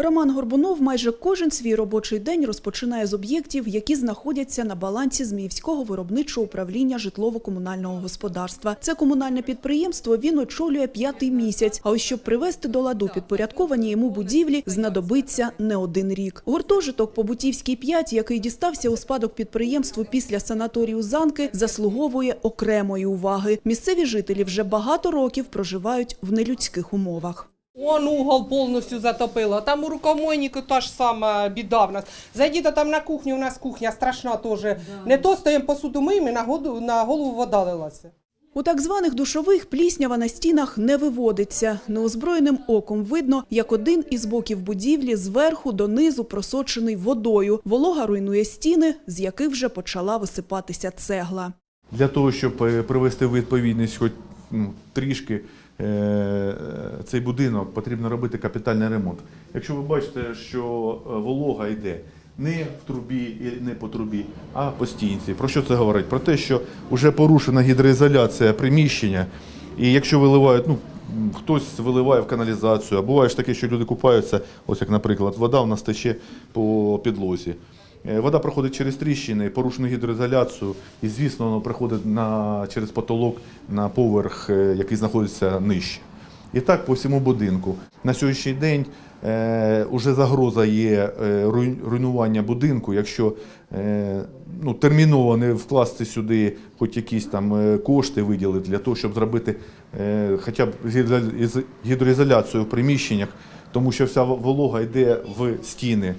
Роман Горбунов майже кожен свій робочий день розпочинає з об'єктів, які знаходяться на балансі Зміївського виробничого управління житлово-комунального господарства. Це комунальне підприємство він очолює п'ятий місяць. А ось щоб привести до ладу підпорядковані йому будівлі, знадобиться не один рік. Гуртожиток Побутівський 5, який дістався у спадок підприємству після санаторію Занки, заслуговує окремої уваги. Місцеві жителі вже багато років проживають в нелюдських умовах. Он угол повністю затопило. Там у рукомойнику та ж сама біда в нас. Зайдіть там на кухню, у нас кухня страшна теж. Не то стоїмо посуду миємо, і на, году, на голову вода лилася. У так званих душових пліснява на стінах не виводиться. Неозброєним оком видно, як один із боків будівлі зверху донизу просочений водою. Волога руйнує стіни, з яких вже почала висипатися цегла. Для того, щоб е, привести відповідність хоч ну, трішки е, цей будинок, потрібно робити капітальний ремонт. Якщо ви бачите, що е, волога йде не в трубі і не по трубі, а по стінці. Про що це говорить? Про те, що вже порушена гідроізоляція приміщення, і якщо виливають, ну хтось виливає в каналізацію, а буває ж таке, що люди купаються, ось як, наприклад, вода у нас тече по підлозі. Е, Вода проходить через тріщини, порушену гідроізоляцію, і, звісно, воно приходить на, через потолок на поверх, е, який знаходиться нижче. І так по всьому будинку. На сьогоднішній день е, загроза є е, руйнування будинку, якщо ну, терміново не вкласти сюди хоч якісь там кошти виділити для того, щоб зробити хоча б гідроізоляцію в приміщеннях, тому що вся волога йде в стіни.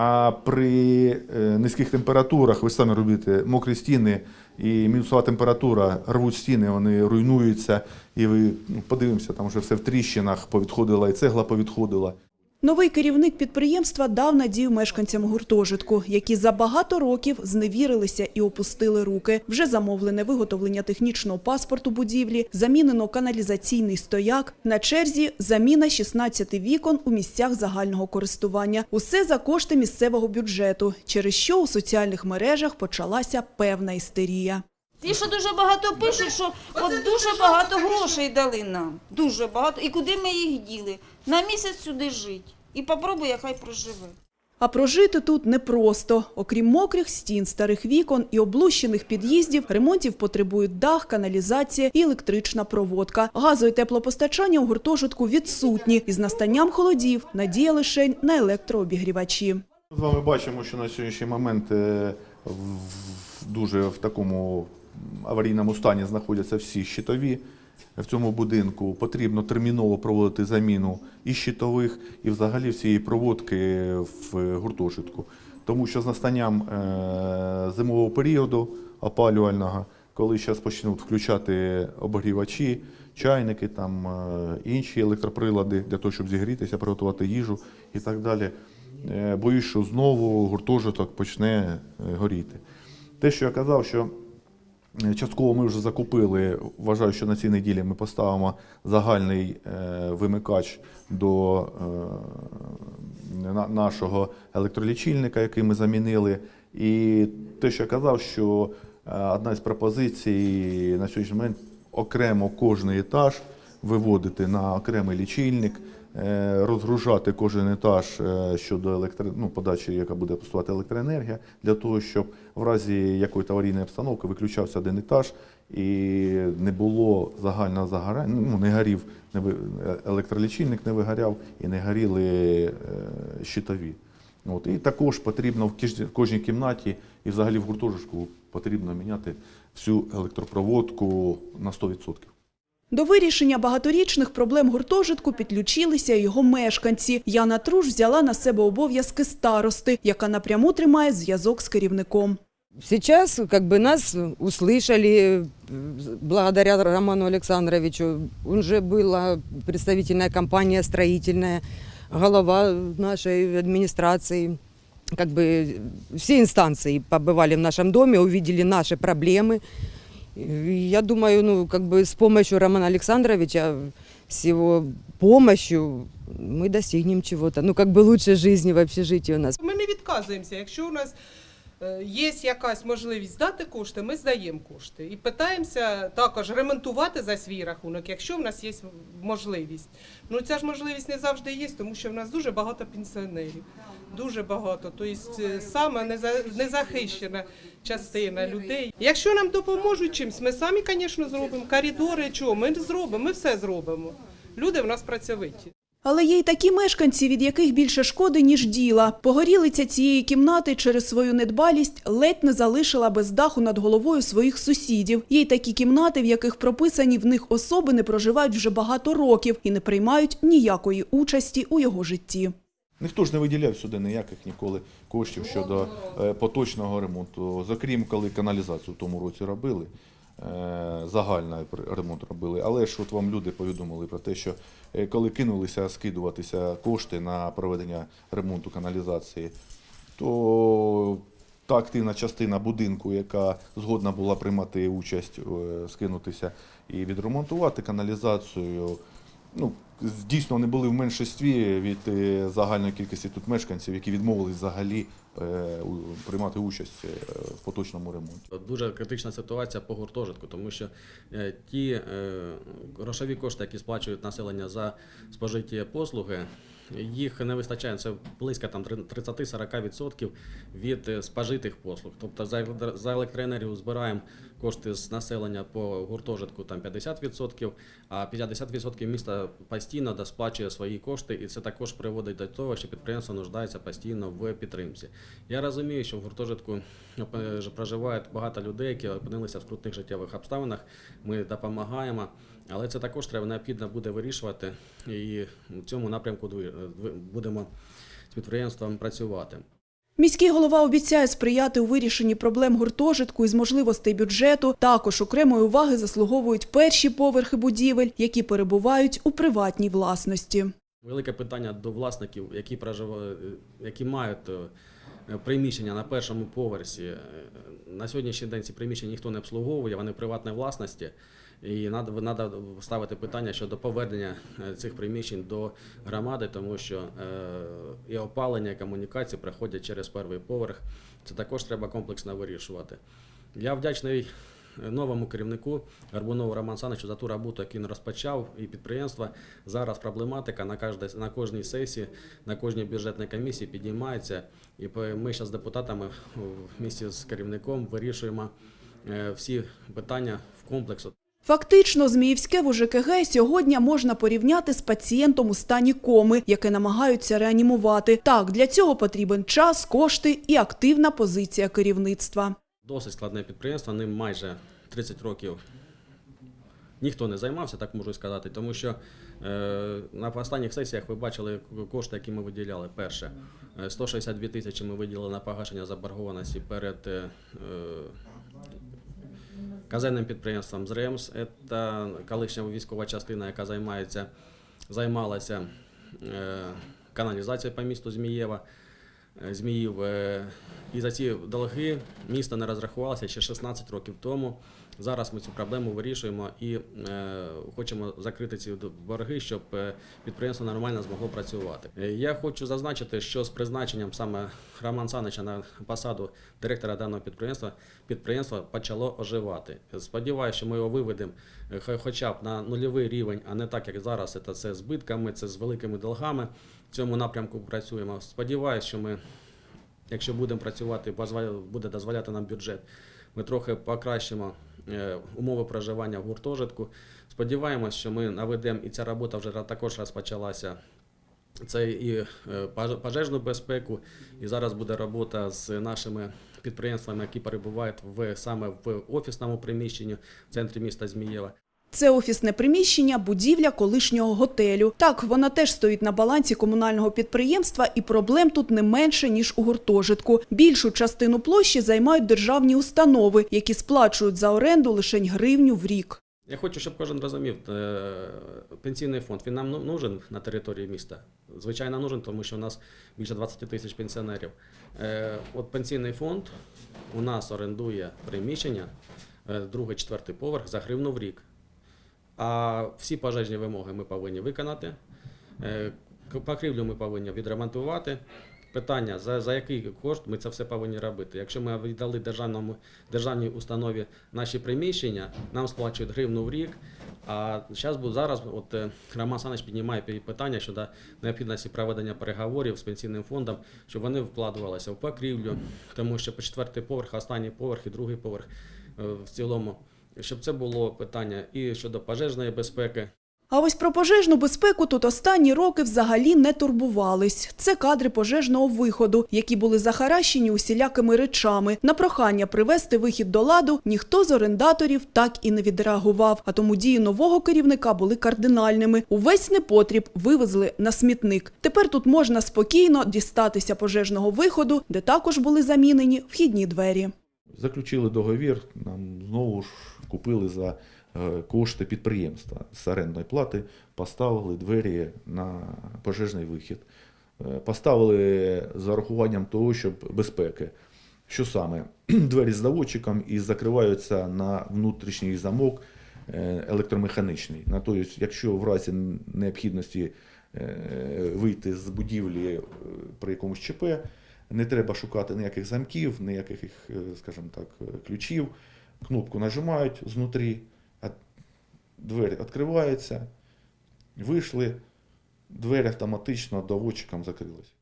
А при е, низьких температурах, ви самі робите мокрі стіни і мінусова температура, рвуть стіни, вони руйнуються. І ви ну, подивимося, там вже все в тріщинах повідходила, і цегла повідходила. Новий керівник підприємства дав надію мешканцям гуртожитку, які за багато років зневірилися і опустили руки. Вже замовлене виготовлення технічного паспорту будівлі, замінено каналізаційний стояк. На черзі заміна 16 вікон у місцях загального користування. Усе за кошти місцевого бюджету, через що у соціальних мережах почалася певна істерія. Ті, що дуже багато пишуть, що от дуже багато грошей дали нам. Дуже багато. І куди ми їх діли? На місяць сюди жить. І попробує, хай проживе. А прожити тут непросто. Окрім мокрих стін, старих вікон і облущених під'їздів, ремонтів потребують дах, каналізація і електрична проводка. Газу і теплопостачання у гуртожитку відсутні. Із настанням холодів надія лише на електрообігрівачі. З вами бачимо, що на сьогоднішній момент е, дуже в такому аварійному стані знаходяться всі щитові. В цьому будинку потрібно терміново проводити заміну і щитових, і взагалі всієї проводки в гуртожитку. Тому що з настанням е, зимового періоду опалювального, коли зараз почнуть включати обігрівачі, чайники, там, е, інші електроприлади для того, щоб зігрітися, приготувати їжу і так далі, е, боюсь, що знову гуртожиток почне горіти. Те, що я казав, що Частково ми вже закупили. Вважаю, що на цій неділі ми поставимо загальний е, вимикач до е, нашого електролічильника, який ми замінили. І те, що я казав, що е, одна з пропозицій на сьогоднішній момент окремо кожний етаж виводити на окремий лічильник, розгружати кожен етаж е, щодо електро... ну, подачі, яка буде поступати електроенергія, для того, щоб в разі якоїсь аварійної обстановки виключався один етаж і не було загального загорання, ну, не горів, не е, електролічильник не вигоряв і не горіли е, щитові. От. І також потрібно в кожній кімнаті і взагалі в гуртожитку потрібно міняти всю електропроводку на 100%. До вирішення багаторічних проблем гуртожитку підключилися й його мешканці. Яна Труш взяла на себе обов'язки старости, яка напряму тримає зв'язок з керівником. Сейчас как бы нас услышали э, благодаря Роману Александровичу. Он же была представительная компания строительная, голова нашей администрации. Как бы все инстанции побывали в нашем доме, увидели наши проблемы. И Я думаю, ну, как бы с помощью Романа Александровича, с его помощью мы достигнем чего-то. Ну, как бы лучшей жизни в общежитии у нас. Ми не відказуємося. Якщо у нас е, є якась можливість дати кошти, ми здаємо кошти. І питаємося також ремонтувати за свій рахунок, якщо в нас є можливість. Ну ця ж можливість не завжди є, тому що в нас дуже багато пенсіонерів. Дуже багато. Тобто е, саме неза- незахищена частина людей. Якщо нам допоможуть чимось, ми самі, звісно, зробимо. Коридори, чого, ми зробимо, ми все зробимо. Люди в нас працьовиті. Але є й такі мешканці, від яких більше шкоди, ніж діла. Погорілиця цієї кімнати через свою недбалість ледь не залишила без даху над головою своїх сусідів. Є й такі кімнати, в яких прописані в них особи не проживають вже багато років і не приймають ніякої участі у його житті. Ніхто ж не виділяв сюди ніяких ніколи коштів щодо е, поточного ремонту. Зокрім, коли каналізацію в тому році робили, загальний ремонт робили. Але ж от вам люди повідомили про те, що е, коли кинулися скидуватися кошти на проведення ремонту каналізації, то та активна частина будинку, яка згодна була приймати участь, е, скинутися і відремонтувати каналізацію, ну, дійсно вони були в меншості від е, загальної кількості тут мешканців, які відмовились взагалі е, приймати участь е, в поточному ремонті. Дуже критична ситуація по гуртожитку, тому що ті грошові кошти, які сплачують населення за спожиті послуги, їх не вистачає. Це близько там 30-40% від спожитих послуг. Тобто за електроенергію збираємо кошти з населення по гуртожитку там 50%, а 50% міста постійно досплачує свої кошти, і це також приводить до того, що підприємство нуждається постійно в підтримці. Я розумію, що в гуртожитку проживає проживають багато людей, які опинилися в скрутних життєвих обставинах. Ми допомагаємо, але це також треба необхідно буде вирішувати, і в цьому напрямку е, будемо з підприємством працювати. Міський голова обіцяє сприяти у вирішенні проблем гуртожитку із можливостей бюджету. Також окремої уваги заслуговують перші поверхи будівель, які перебувають у приватній власності. Велике питання до власників, які проживають, які мають е, приміщення на першому поверсі. Е, На сьогоднішній день ці приміщення ніхто не обслуговує, вони приватної власності. І треба ставити питання щодо повернення е, цих приміщень до громади, тому що е, і опалення, і комунікації проходять через перший поверх. Це також треба комплексно вирішувати. Я вдячний новому керівнику Гарбунову Роману Саничу за ту роботу, яку він розпочав, і підприємства. Зараз проблематика на кожній, на кожній сесії, на кожній бюджетній комісії підіймається. І ми зараз з депутатами в місті з керівником вирішуємо е, всі питання в комплексу. Фактично, Зміївське в УЖКГ сьогодні можна порівняти з пацієнтом у стані коми, яке намагаються реанімувати. Так, для цього потрібен час, кошти і активна позиція керівництва. Досить складне підприємство, ним майже 30 років ніхто не займався, так можу сказати, тому що е, на останніх сесіях ви бачили кошти, які ми виділяли. Перше, е, 162 тисячі ми виділили на погашення заборгованості перед е, е, казенним підприємством ЗРЕМС. Це колишня військова частина, яка займається, займалася е, каналізацією по місту Змієва. е, Зміїв. І за ці долги місто не розрахувалося ще 16 років тому. Зараз ми цю проблему вирішуємо і е, хочемо закрити ці борги, щоб е, підприємство нормально змогло працювати. Е, Я хочу зазначити, що з призначенням саме Роман Санича на посаду директора даного підприємства підприємство почало оживати. Сподіваюся, що ми його виведемо хоча б на нульовий рівень, а не так, як зараз. Це, це збитками, це з великими долгами. В цьому напрямку працюємо. Сподіваюся, що ми якщо будемо працювати, буде дозволяти нам бюджет, ми трохи покращимо е, умови проживання в гуртожитку. Сподіваємось, що ми наведемо, і ця робота вже також розпочалася. Це і е, пожежну безпеку, і зараз буде робота з нашими підприємствами, які перебувають в саме в офісному приміщенні в центрі міста Змієва. Це офісне приміщення, будівля колишнього готелю. Так, вона теж стоїть на балансі комунального підприємства, і проблем тут не менше, ніж у гуртожитку. Більшу частину площі займають державні установи, які сплачують за оренду лише гривню в рік. Я хочу, щоб кожен розумів, е, пенсійний фонд він нам ну- нужен на території міста. Звичайно, нужен, тому що у нас більше 20 тисяч пенсіонерів. Е, От пенсійний фонд у нас орендує приміщення, е, другий, четвертий поверх за гривну в рік. А всі пожежні вимоги ми повинні виконати. Е, Покрівлю ми повинні відремонтувати. питання, за, за який кошт ми це все повинні робити. Якщо ми віддали державному, державній установі наші приміщення, нам сплачують гривну в рік. А зараз зараз, от е, Роман Саныч піднімає питання щодо необхідності проведення переговорів з пенсійним фондом, щоб вони вкладувалися в покрівлю, тому що по четвертий поверх, останній поверх і другий поверх е, в цілому, щоб це було питання і щодо пожежної безпеки. А ось про пожежну безпеку тут останні роки взагалі не турбувались. Це кадри пожежного виходу, які були захаращені усілякими речами. На прохання привести вихід до ладу ніхто з орендаторів так і не відреагував. А тому дії нового керівника були кардинальними. Увесь непотріб вивезли на смітник. Тепер тут можна спокійно дістатися пожежного виходу, де також були замінені вхідні двері. Заключили договір, нам знову ж купили за е, кошти підприємства з орендної плати, поставили двері на пожежний вихід. Е, Поставили з урахуванням того, щоб безпеки. Що саме? Двері з доводчиком і закриваються на внутрішній замок е, електромеханічний. Той, якщо в разі необхідності вийти з будівлі при якомусь ЧП, не треба шукати ніяких замків, ніяких, скажімо так, ключів. Кнопку нажимають знутрі, двері відкриваються, вийшли, двері автоматично доводчиком закрились.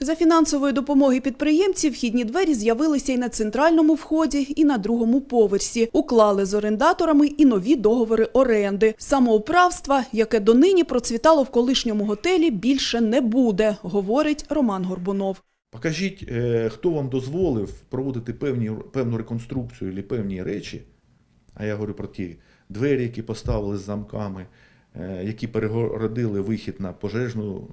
За фінансової допомоги підприємців вхідні двері з'явилися і на центральному вході, і на другому поверсі. Уклали з орендаторами і нові договори оренди. Самоуправства, яке донині процвітало в колишньому готелі, більше не буде, говорить Роман Горбунов. Покажіть, е, хто вам дозволив проводити певні, певну реконструкцію або певні речі. А я говорю про ті двері, які поставили з замками, е, які перегородили вихід на пожежну,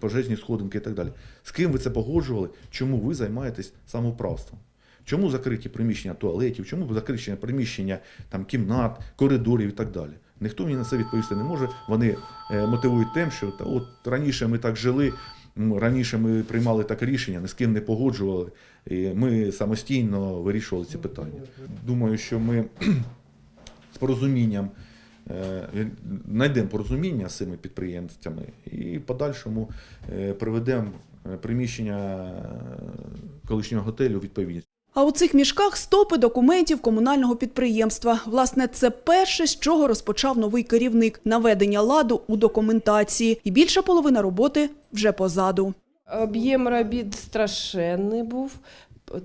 пожежні сходинки і так далі. З ким ви це погоджували? Чому ви займаєтесь самоуправством? Чому закриті приміщення туалетів, чому закриті приміщення там, кімнат, коридорів і так далі? Ніхто мені на це відповісти не може. Вони е, мотивують тим, що та, от раніше ми так жили, раніше ми приймали таке рішення, ні з ким не погоджували. І ми самостійно вирішували ці питання. Думаю, що ми з порозумінням е, знайдемо порозуміння з цими підприємцями і в подальшому е, приведемо е, приміщення колишнього готелю відповідність. А у цих мішках стопи документів комунального підприємства. Власне, це перше, з чого розпочав новий керівник – наведення ладу у документації. І більша половина роботи вже позаду. Об'єм робіт страшенний був,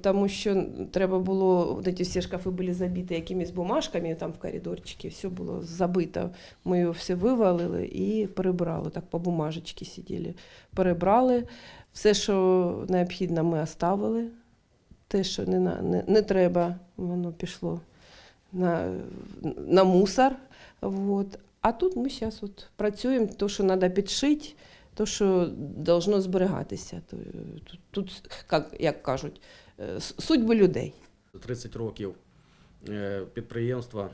тому що треба було, ці всі шкафи були забиті якимись бумажками там в коридорчикі, все було забито. Ми його все вивалили і перебрали, так по бумажечці сиділи. Перебрали, все, що необхідно, ми оставили. Те, що не, не, не треба, воно пішло на, на мусор. Вот. А тут ми зараз от працюємо, то, що треба підшити, то, що должно зберігатися. Тут, тут як, як кажуть, е, судьби людей. 30 років е, підприємство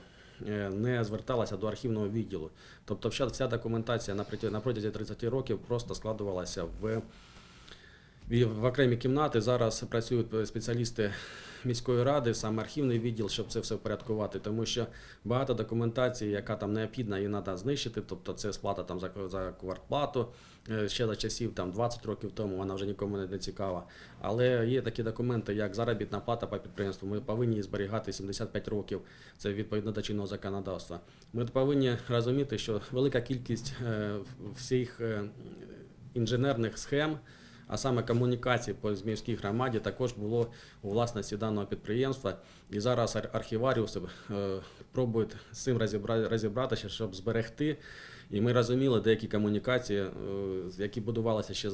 е, не зверталося до архівного відділу. Тобто вся, документація на протязі 30 років просто складувалася в, в, в окремі кімнати. Зараз працюють спеціалісти міської ради, саме архівний відділ, щоб це все впорядкувати, тому що багато документації, яка там необхідна, її треба знищити. Тобто це сплата там за, за квартплату. е, Ще за часів там 20 років тому вона вже нікому не, цікава. Але є такі документи, як заробітна плата по підприємству. Ми повинні зберігати 75 років. Це відповідно до чинного законодавства. Ми повинні розуміти, що велика кількість е, всіх е, інженерних схем, а саме комунікації по Зміївській громаді, також було у власності даного підприємства. І зараз ар- архіваріуси е, пробують з цим розібра- розібратися, щоб зберегти. І ми розуміли, деякі комунікації, е, які будувалися ще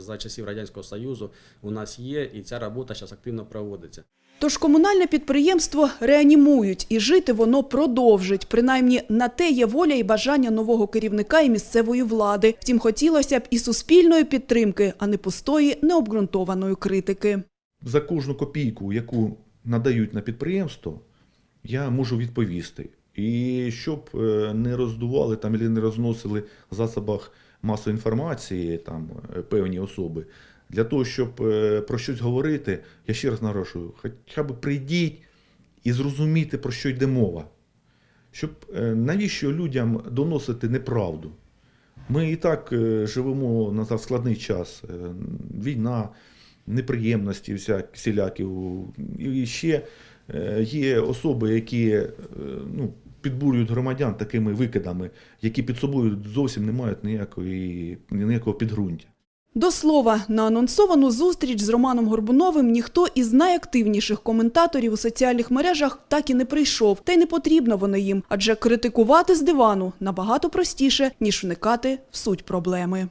за часів Радянського Союзу, у нас є, і ця робота зараз активно проводиться. Тож комунальне підприємство реанімують і жити воно продовжить. Принаймні на те є воля і бажання нового керівника і місцевої влади. Втім, хотілося б і суспільної підтримки, а не пустої необґрунтованої критики. За кожну копійку, яку надають на підприємство, я можу відповісти. І щоб е, не роздували там і не розносили в засобах масової інформації там е, певні особи, для того, щоб е, про щось говорити, я ще раз наголошую, хоча б прийдіть і зрозуміти, про що йде мова. Щоб е, навіщо людям доносити неправду? Ми і так е, живемо на складний час. Війна, неприємності всілякі. І ще є особи, які ну, підбурюють громадян такими викидами, які під собою зовсім не мають ніякої, ніякого підґрунтя. До слова, на анонсовану зустріч з Романом Горбуновим ніхто із найактивніших коментаторів у соціальних мережах так і не прийшов. Та й не потрібно воно їм, адже критикувати з дивану набагато простіше, ніж вникати в суть проблеми.